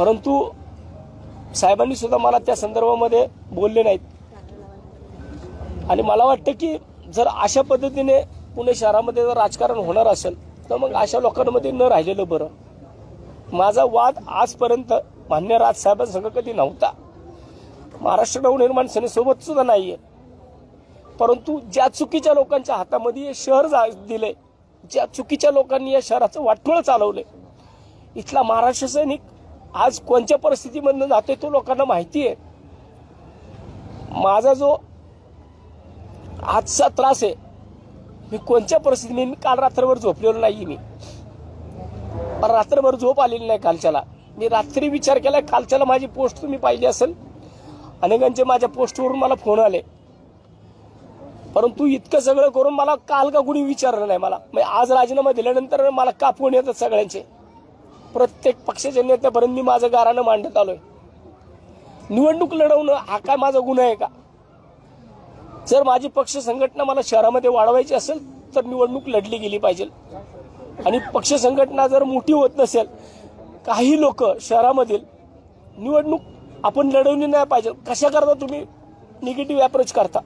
परंतु साहेबांनी सुद्धा मला त्या संदर्भामध्ये बोलले नाहीत. आणि मला वाटतं की जर अशा पद्धतीने पुणे शहरामध्ये जर राजकारण होणार असेल तर मग अशा लोकांमध्ये न राहिलेलं बरं. माझा वाद आजपर्यंत मान्य राजसाहेबांसंग कधी नव्हता. महाराष्ट्र नवनिर्माण सेनेसोबत सुद्धा नाहीये. परंतु ज्या चुकीच्या लोकांच्या हातामध्ये हे शहर जा दिले ज्या चुकीच्या लोकांनी या शहराचं वाटोळं चालवले इथला महाराष्ट्र सैनिक आज कोणत्या परिस्थितीमधनं जातोय तो लोकांना माहिती आहे. माझा जो आजचा त्रास आहे मी कोणत्या परिस्थितीत मी काल रात्रभर झोपलेलो नाही मी. पण रात्रभर झोप आलेली नाही कालच्याला. मी रात्री विचार केला कालच्याला माझी पोस्ट तुम्ही पाहिली असेल. अनेकांचे माझ्या पोस्टवरून मला फोन आले. परंतु इतकं सगळं करून मला काल का कुणी विचारलं नाही मला. म्हणजे आज राजीनामा दिल्यानंतर मला का फोन येतात सगळ्यांचे. प्रत्येक पक्षाच्या नेत्यापर्यंत मी माझं गारानं मांडत आलोय. निवडणूक लढवणं हा काय माझा गुन्हा आहे का? जर माझी पक्ष संघटना मला शहरामध्ये वाढवायची असेल तर निवडणूक लढली गेली पाहिजे. आणि पक्ष संघटना जर मोठी होत नसेल काही लोक शहरामधील निवडणूक आपण लढवली नाही पाहिजे. कशा करता तुम्ही? निगेटिव्ह अप्रोच करता.